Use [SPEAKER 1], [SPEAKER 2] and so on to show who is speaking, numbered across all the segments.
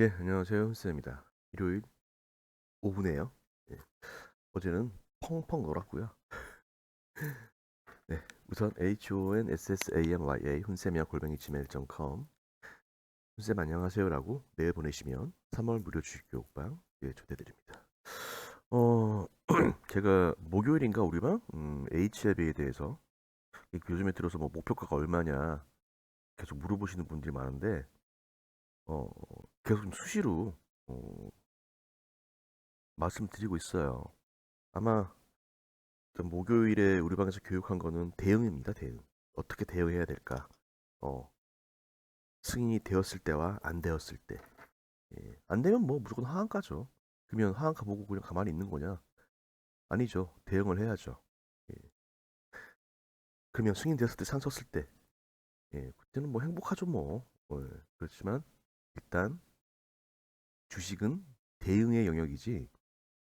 [SPEAKER 1] 예, 안녕하세요. 훈쌤입니다. 일요일 오후네요. 예, 어제는 펑펑 놀았고요. 네, 우선 honssamya 훈쌤이야 골뱅이 gmail.com 훈쌤 안녕하세요라고 메일 보내시면 3월 무료 주식 교육방 예, 초대드립니다. 어, 제가 목요일인가 우리 방 음, HLB에 대해서 요즘에 들어서 뭐 목표가가 얼마냐 계속 물어보시는 분들이 많은데 어, 계속 좀 수시로 어, 말씀드리고 있어요. 아마 좀 목요일에 우리 방에서 교육한 거는 대응입니다. 대응. 어떻게 대응해야 될까? 어, 승인이 되었을 때와 안 되었을 때. 예, 안 되면 뭐 무조건 하한가죠. 그러면 하한가 보고 그냥 가만히 있는 거냐? 아니죠. 대응을 해야죠. 예. 그러면 승인되었을 때, 상 섰을 때, 예, 그때는 뭐 행복하죠 뭐. 어, 예. 그렇지만 일단 주식은 대응의 영역이지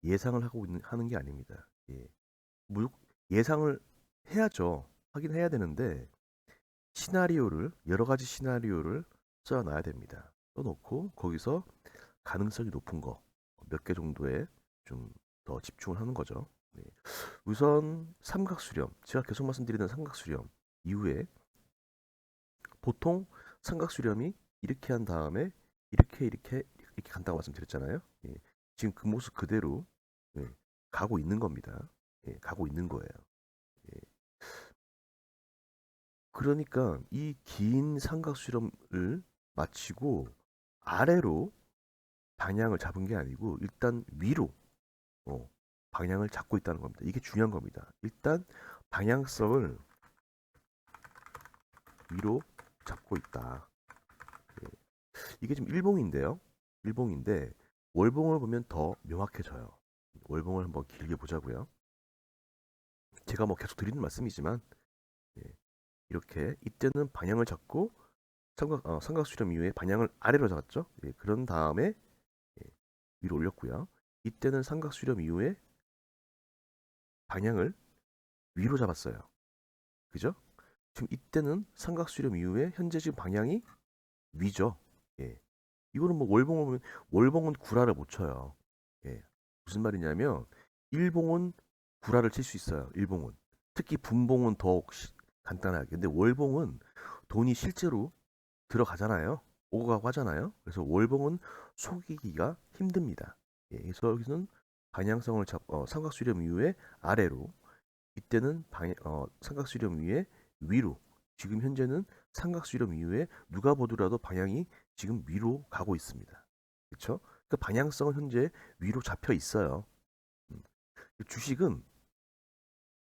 [SPEAKER 1] 예상을 하고 있는 하는 게 아닙니다. 예. 무 예상을 해야죠. 하긴 해야 되는데 시나리오를 여러 가지 시나리오를 써놔야 됩니다. 써놓고 거기서 가능성이 높은 거 몇 개 정도에 좀 더 집중을 하는 거죠. 네. 우선 삼각수렴 제가 계속 말씀드리는 삼각수렴 이후에 보통 삼각수렴이 이렇게 한 다음에 이렇게 이렇게 이렇게 간다고 말씀드렸잖아요. 예. 지금 그 모습 그대로 예. 가고 있는 겁니다. 예. 가고 있는 거예요. 예. 그러니까 이 긴 삼각 수렴을 마치고 아래로 방향을 잡은 게 아니고 일단 위로 어, 방향을 잡고 있다는 겁니다. 이게 중요한 겁니다. 일단 방향성을 위로 잡고 있다. 예. 이게 지금 일봉인데요. 일봉인데 월봉을 보면 더 명확해져요. 월봉을 한번 길게 보자고요. 제가 뭐 계속 드리는 말씀이지만 예. 이렇게 이때는 방향을 잡고 삼각, 어, 삼각 수렴 이후에 방향을 아래로 잡았죠. 예. 그런 다음에 예. 위로 올렸고요. 이때는 삼각 수렴 이후에 방향을 위로 잡았어요. 그죠? 지금 이때는 삼각 수렴 이후에 현재 지금 방향이 위죠. 예. 이거는 뭐 월봉을 보면 월봉은 구라를 못 쳐요. 예. 무슨 말이냐면 일봉은 구라를 칠 수 있어요. 일봉은 특히 분봉은 더욱 시- 간단하게. 근데 월봉은 돈이 실제로 들어가잖아요. 오고 가고 하잖아요. 그래서 월봉은 속이기가 힘듭니다. 예. 그래서 여기서는 방향성을 잡 어, 삼각수렴 이후에 아래로 이때는 방 어, 삼각수렴 위에 위로 지금 현재는 삼각수렴 이후에 누가 보더라도 방향이 지금 위로 가고 있습니다. 그렇죠? 그 방향성은 현재 위로 잡혀 있어요. 음. 주식은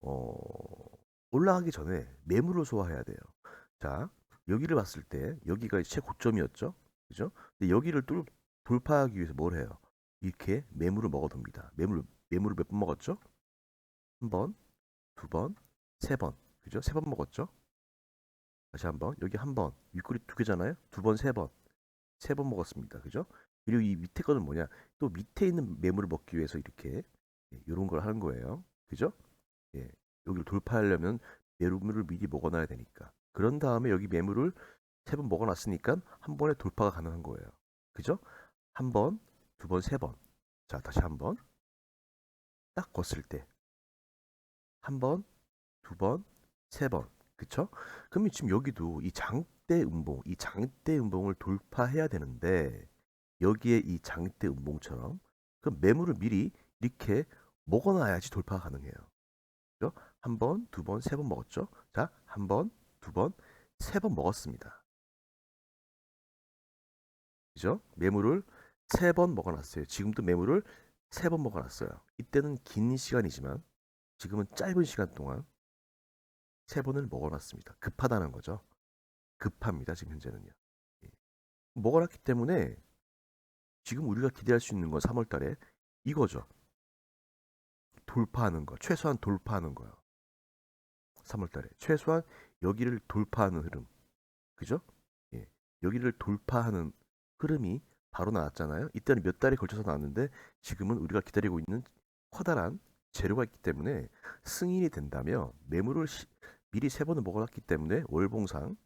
[SPEAKER 1] 어, 올라가기 전에 매물을 소화해야 돼요. 자, 여기를 봤을 때 여기가 최고점이었죠. 그죠? 근데 여기를 뚫, 돌파하기 위해서 뭘 해요? 이렇게 매물을 먹어둡니다. 매물 매물을 몇 번 먹었죠? 한 번, 두 번, 세 번. 그죠? 세 번 먹었죠? 다시 한번 여기 한 번, 윗구리 두 개잖아요. 두 번, 세 번. 세 번 먹었습니다. 그죠? 그리고 이 밑에 거는 뭐냐? 또 밑에 있는 매물을 먹기 위해서 이렇게 이런 걸 하는 거예요. 그죠? 예. 여기를 돌파하려면 매물을 미리 먹어놔야 되니까. 그런 다음에 여기 매물을 세 번 먹어놨으니까 한 번에 돌파가 가능한 거예요. 그죠? 한 번, 두 번, 세 번. 자, 다시 한 번. 딱 걷을 때. 한 번, 두 번, 세 번. 그쵸? 그러면 지금 여기도 이 장대 음봉, 이 장대 음봉을 돌파해야 되는데 여기에 이 장대 음봉처럼 그 매물을 미리 이렇게 먹어놔야지 돌파가 가능해요. 그죠? 한 번, 두 번, 세 번 먹었죠? 자, 한 번, 두 번, 세 번 먹었습니다. 그죠? 매물을 세 번 먹어놨어요. 지금도 매물을 세 번 먹어놨어요. 이때는 긴 시간이지만 지금은 짧은 시간 동안 세 번을 먹어놨습니다. 급하다는 거죠. 급합니다. 지금 현재는요. 예. 먹어놨기 때문에 지금 우리가 기대할 수 있는 건 3월 달에 이거죠. 돌파하는 거. 최소한 돌파하는 거요. 3월 달에. 최소한 여기를 돌파하는 흐름. 그죠? 예. 여기를 돌파하는 흐름이 바로 나왔잖아요. 이때는 몇 달에 걸쳐서 나왔는데 지금은 우리가 기다리고 있는 커다란 재료가 있기 때문에 승인이 된다면 매물을 시, 미리 세 번을 먹어놨기 때문에 월봉상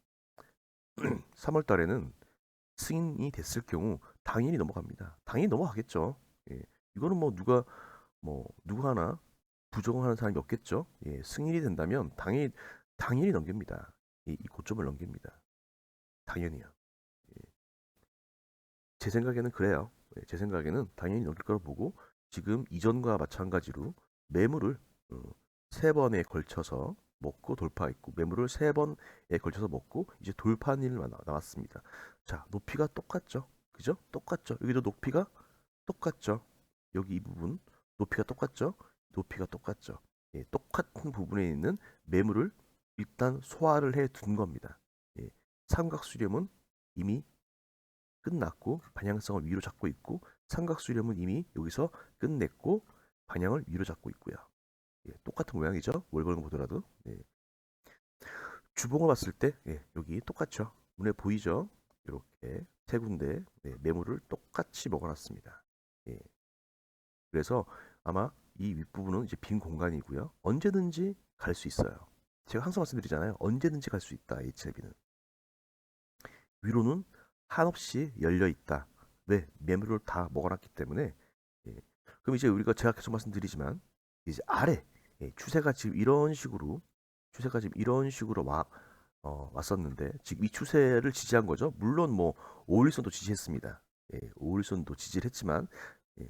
[SPEAKER 1] 3월 달에는 승인이 됐을 경우 당연히 넘어갑니다. 당연히 넘어가겠죠. 예. 이거는 뭐 누가 뭐 누구 하나 부정하는 사람이 없겠죠. 예. 승인이 된다면 당연히 당연히 넘깁니다. 이, 이 고점을 넘깁니다. 당연히요. 예. 제 생각에는 그래요. 예, 제 생각에는 당연히 넘길 거로 보고 지금 이전과 마찬가지로 매물을 어, 세 번에 걸쳐서 먹고 돌파했고 매물을 세 번에 걸쳐서 먹고 이제 돌파한일 나왔습니다. 자 높이가 똑같죠, 그죠? 똑같죠. 여기도 높이가 똑같죠. 여기 이 부분 높이가 똑같죠. 높이가 똑같죠. 예, 똑같은 부분에 있는 매물을 일단 소화를 해 둔 겁니다. 예, 삼각 수렴은 이미 끝났고 방향성을 위로 잡고 있고 삼각 수렴은 이미 여기서 끝냈고 방향을 위로 잡고 있고요. 예, 똑같은 모양이죠. 월걸음 보더라도 예. 주봉을 봤을 때 예, 여기 똑같죠. 눈에 보이죠. 이렇게 세 군데 네, 매물을 똑같이 먹어놨습니다. 예. 그래서 아마 이 윗부분은 이제 빈 공간이고요. 언제든지 갈 수 있어요. 제가 항상 말씀드리잖아요. 언제든지 갈 수 있다. HLB는 위로는 한없이 열려 있다. 왜 매물을 다 먹어놨기 때문에 예. 그럼 이제 우리가 제가 계속 말씀드리지만 이제 아래 예, 추세가 지금 이런 식으로 추세가 지금 이런 식으로 와 어, 왔었는데 지금 이 추세를 지지한 거죠. 물론 뭐 5일선도 지지했습니다. 예, 5일선도 지지를 했지만 예,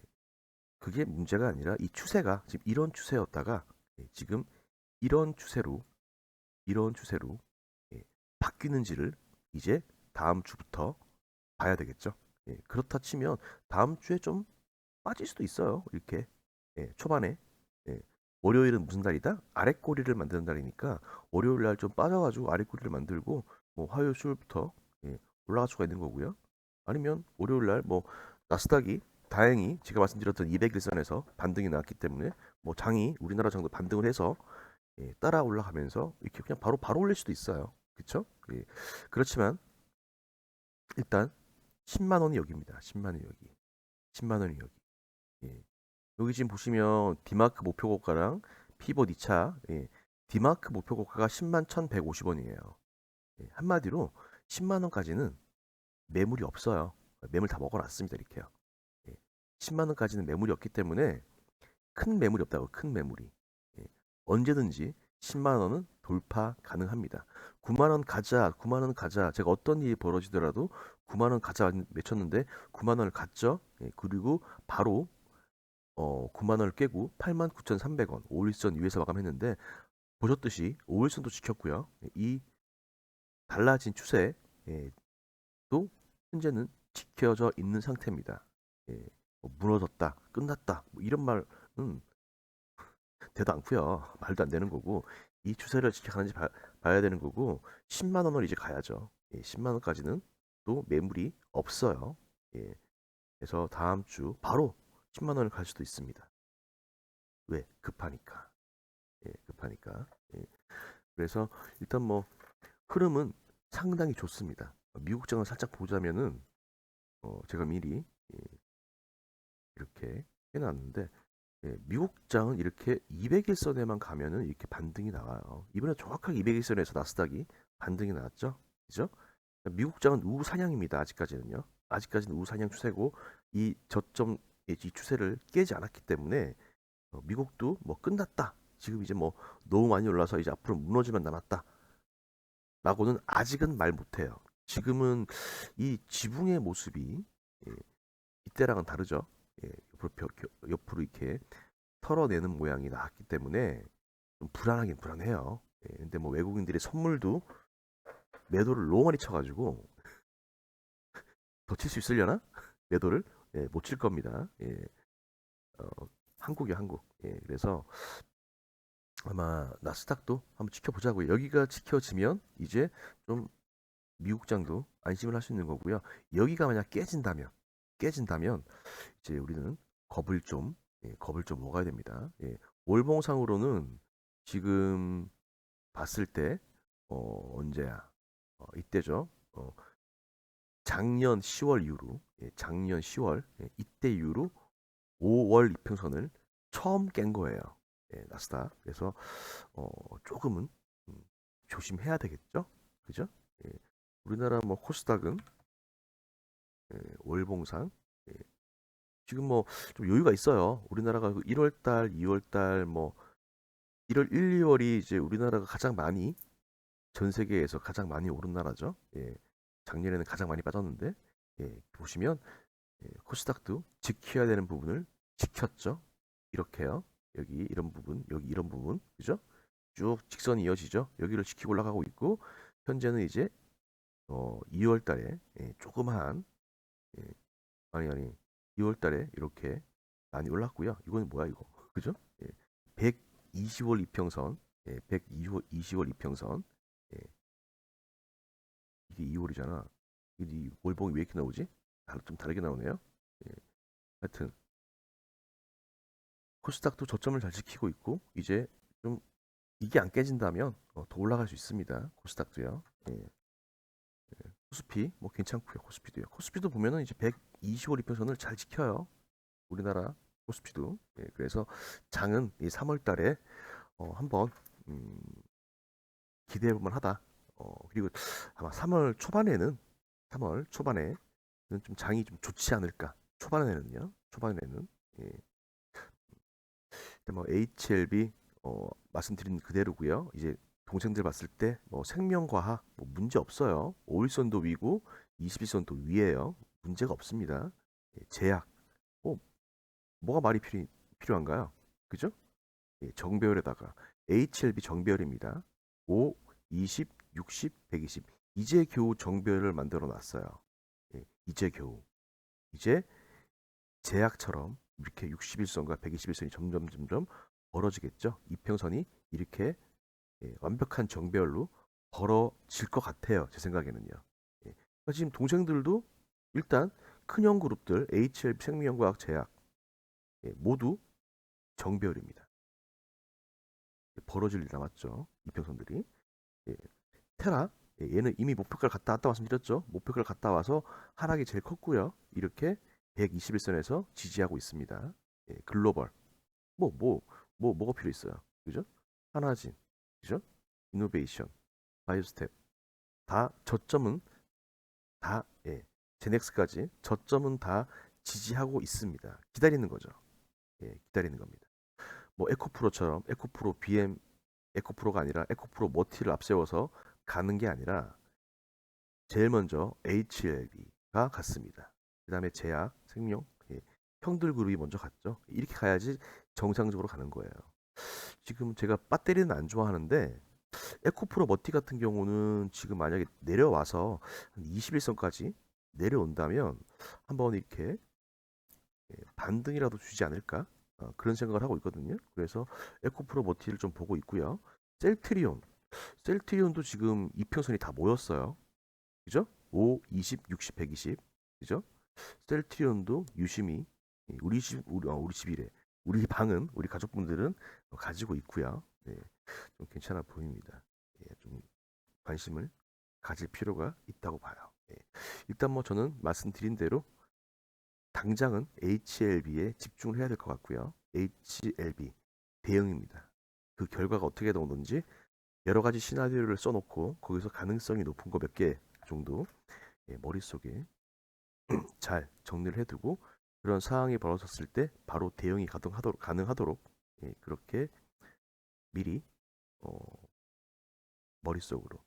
[SPEAKER 1] 그게 문제가 아니라 이 추세가 지금 이런 추세였다가 예, 지금 이런 추세로 이런 추세로 예, 바뀌는지를 이제 다음 주부터 봐야 되겠죠. 예, 그렇다 치면 다음 주에 좀 빠질 수도 있어요. 이렇게 예, 초반에 예, 월요일은 무슨 달이다? 아랫꼬리를 만드는 달이니까 월요일 날 좀 빠져가지고 아랫꼬리를 만들고 뭐 화요일 수요일부터 예, 올라갈 수가 있는 거고요. 아니면 월요일 날 뭐 나스닥이 다행히 제가 말씀드렸던 200일선에서 반등이 나왔기 때문에 뭐 장이 우리나라 정도 반등을 해서 예, 따라 올라가면서 이렇게 그냥 바로 바로 올릴 수도 있어요. 그렇죠? 예. 그렇지만 일단 10만 원이 여기입니다. 10만 원이 여기. 10만 원이 여기. 예. 여기 지금 보시면 디마크 목표 고가랑 피벗 2차 예. 디마크 목표 고가가 10만 1,150원이에요. 예. 한마디로 10만 원까지는 매물이 없어요. 매물 다 먹어놨습니다. 이렇게요. 예. 10만 원까지는 매물이 없기 때문에 큰 매물이 없다고 큰 매물이 예. 언제든지 10만 원은 돌파 가능합니다. 9만 원 가자, 9만 원 가자. 제가 어떤 일이 벌어지더라도 9만 원 가자 외쳤는데 9만 원을 갔죠. 예, 그리고 바로 어, 9만 원을 깨고 8만 9,300원 5일선 위에서 마감했는데 보셨듯이 5일선도 지켰고요. 예, 이 달라진 추세 예, 또 현재는 지켜져 있는 상태입니다. 예, 뭐 무너졌다, 끝났다 뭐 이런 말은 되도 않고요. 말도 안 되는 거고 이 추세를 지켜가는지 봐, 봐야 되는 거고 10만 원을 이제 가야죠. 예, 10만 원까지는 또 매물이 없어요. 예, 그래서 다음 주 바로 10만 원을 갈 수도 있습니다. 왜? 급하니까. 예, 급하니까. 예. 그래서 일단 뭐 흐름은 상당히 좋습니다. 미국장을 살짝 보자면은 어, 제가 미리 예, 이렇게 해놨는데 예, 미국장은 이렇게 200일선에만 가면은 이렇게 반등이 나와요. 이번에 정확하게 200일선에서 나스닥이 반등이 나왔죠. 그죠? 미국장은 우사냥입니다. 아직까지는요. 아직까지는 우사냥 추세고 이 저점 이 추세를 깨지 않았기 때문에 어, 미국도 뭐 끝났다. 지금 이제 뭐 너무 많이 올라서 이제 앞으로 무너지만 남았다. 라고는 아직은 말 못해요. 지금은 이 지붕의 모습이 예, 이때랑은 다르죠. 예, 옆으로, 벼, 옆으로 이렇게 털어내는 모양이 나왔기 때문에 좀 불안하긴 불안해요. 예, 근데 뭐 외국인들의 선물도 매도를 너무 많이 쳐가지고 더 칠 수 있으려나? 매도를 예, 못 칠 겁니다. 예, 어, 한국이요 한국. 예, 그래서 아마 나스닥도 한번 지켜보자고요. 여기가 지켜지면 이제 좀 미국장도 안심을 할 수 있는 거고요. 여기가 만약 깨진다면 깨진다면 이제 우리는 겁을 좀 예, 겁을 좀 먹어야 됩니다. 예, 월봉상으로는 지금 봤을 때 어, 언제야? 어, 이때죠. 어, 작년 10월 이후로 예, 작년 10월 예, 이때 이후로 5월 이평선을 처음 깬 거예요. 예, 나스닥. 그래서 어, 조금은 음, 조심해야 되겠죠. 그죠? 예, 우리나라 뭐 코스닥은 예, 월봉상. 예. 지금 뭐 좀 여유가 있어요. 우리나라가 1월 달, 2월 달, 뭐 1월 1, 2월이 이제 우리나라가 가장 많이 전 세계에서 가장 많이 오른 나라죠. 예. 작년에는 가장 많이 빠졌는데 예. 보시면 예, 코스닥도 지켜야 되는 부분을 지켰죠. 이렇게요. 여기 이런 부분, 여기 이런 부분, 그죠? 쭉 직선이 이어지죠. 여기를 지키고 올라가고 있고 현재는 이제 어 2월 달에 예, 조그마한 예, 아니 아니 2월 달에 이렇게 많이 올랐고요. 이건 뭐야 이거? 그죠? 예, 120월 이평선, 예, 120월 20월 이평선. 예. 이게 2월이잖아. 이 월봉이 왜 이렇게 나오지? 다- 좀 다르게 나오네요. 예. 하여튼 코스닥도 저점을 잘 지키고 있고 이제 좀 이게 안 깨진다면 어, 더 올라갈 수 있습니다. 코스닥도요. 예. 예. 코스피 뭐 괜찮고요. 코스피도요. 코스피도 보면은 이제 120월 이평선을 잘 지켜요. 우리나라 코스피도. 예. 그래서 장은 이 3월 달에 어, 한번 음, 기대해 볼만 하다. 어, 그리고 아마 3월 초반에는 3월 초반에는 좀 장이 좀 좋지 않을까. 초반에는요. 초반에는 예. 뭐 HLB 어, 말씀드린 그대로고요. 이제 동생들 봤을 때 뭐 생명과학 뭐 문제 없어요. 5일선도 위고 21선도 위에요. 문제가 없습니다. 예, 제약 뭐 뭐가 말이 필요, 필요한가요? 그죠? 예, 정배열에다가 HLB 정배열입니다. 5, 20, 60, 120 이제 겨우 정배열을 만들어 놨어요. 예, 이제 겨우 이제 제약처럼 이렇게 61선과 121선이 점점 점점 벌어지겠죠. 이평선이 이렇게 예, 완벽한 정배열로 벌어질 것 같아요. 제 생각에는요. 예. 그러니까 지금 동생들도 일단 큰형 그룹들 HLB 생명과학 제약 예, 모두 정배열입니다. 예, 벌어질 일 남았죠. 이평선들이. 예, 테라 예, 얘는 이미 목표가를 갔다 왔다 말씀드렸죠. 목표가를 갔다 와서 하락이 제일 컸고요. 이렇게 121선에서 지지하고 있습니다. 예, 글로벌 뭐 뭐 뭐 뭐, 가 필요 있어요. 그죠? 하나진 그죠? 이노베이션, 바이오스텝 다 저점은 다 예, 제넥스까지 저점은 다 지지하고 있습니다. 기다리는 거죠. 예, 기다리는 겁니다. 뭐 에코프로처럼 에코프로 BM 에코프로가 아니라 에코프로 머티를 앞세워서 가는 게 아니라 제일 먼저 HLB가 갔습니다. 그 다음에 제약, 생명, 예, 형들 그룹이 먼저 갔죠. 이렇게 가야지 정상적으로 가는 거예요. 지금 제가 배터리는 안 좋아하는데 에코프로 머티 같은 경우는 지금 만약에 내려와서 한 21선까지 내려온다면 한번 이렇게 예, 반등이라도 주지 않을까 어, 그런 생각을 하고 있거든요. 그래서 에코프로 머티를 좀 보고 있고요. 셀트리온, 셀트리온도 지금 이평선이 다 모였어요. 그죠? 5, 20, 60, 120, 그죠? 셀트리온도 유심히 예, 우리 집 우리, 어, 우리 집이래. 우리 방은 우리 가족분들은 어, 가지고 있고요. 네, 좀 괜찮아 보입니다. 예, 좀 관심을 가질 필요가 있다고 봐요. 예. 일단 뭐 저는 말씀드린 대로 당장은 HLB에 집중을 해야 될 것 같고요. HLB 대응입니다. 그 결과가 어떻게 나오는지 여러 가지 시나리오를 써놓고 거기서 가능성이 높은 거 몇 개 정도 예, 머릿속에 잘 정리를 해두고 그런 상황이 벌어졌을 때 바로 대응이 가능하도록, 가능하도록 예, 그렇게 미리 어, 머릿속으로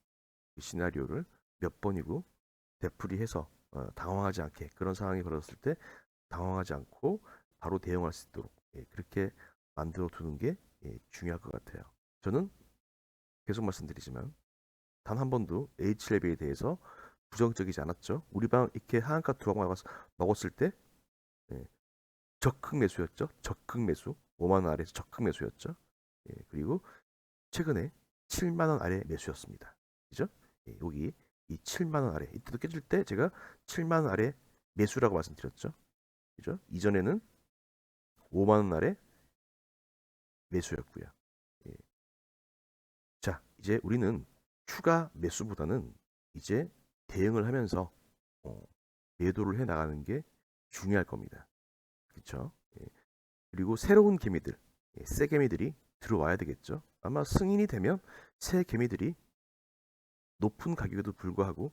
[SPEAKER 1] 그 시나리오를 몇 번이고 되풀이해서 어, 당황하지 않게 그런 상황이 벌어졌을 때 당황하지 않고 바로 대응할 수 있도록 예, 그렇게 만들어 두는 게 예, 중요할 것 같아요. 저는 계속 말씀드리지만 단 한 번도 H레벨에 대해서 부정적이지 않았죠. 우리 방 이렇게 하한가 두방 먹었을 때 예, 적극 매수였죠. 적극 매수 5만 원 아래에서 적극 매수였죠. 예, 그리고 최근에 7만 원 아래 매수였습니다. 그죠? 예, 여기 이 7만 원 아래 이때도 깨질 때 제가 7만 원 아래 매수라고 말씀드렸죠. 그죠? 이전에는 5만 원 아래 매수였고요. 이제 우리는 추가 매수보다는 이제 대응을 하면서 어, 매도를 해 나가는 게 중요할 겁니다. 그렇죠? 예. 그리고 새로운 개미들, 예, 새 개미들이 들어와야 되겠죠. 아마 승인이 되면 새 개미들이 높은 가격에도 불구하고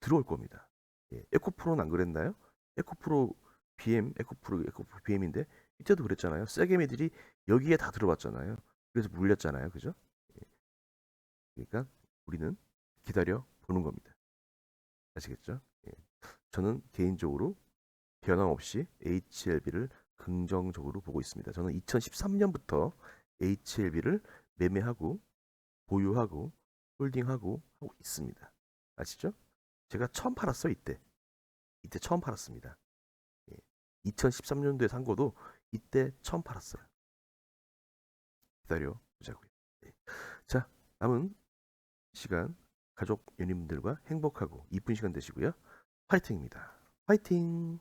[SPEAKER 1] 들어올 겁니다. 예, 에코프로는 안 그랬나요? 에코프로 BM, 에코프로, 에코프로 BM인데 이때도 그랬잖아요. 세게미들이 여기에 다 들어왔잖아요. 그래서 물렸잖아요. 그죠? 예. 그러니까 우리는 기다려 보는 겁니다. 아시겠죠? 예. 저는 개인적으로 변함없이 HLB를 긍정적으로 보고 있습니다. 저는 2013년부터 HLB를 매매하고 보유하고 홀딩하고 하고 있습니다. 아시죠? 제가 처음 팔았어요 이때. 이때 처음 팔았습니다. 예. 2013년도에 산 거도 이때 처음 팔았어요. 기다려 보자고요. 예. 자, 남은 시간 가족 연인분들과 행복하고 이쁜 시간 되시고요. 화이팅입니다. 화이팅!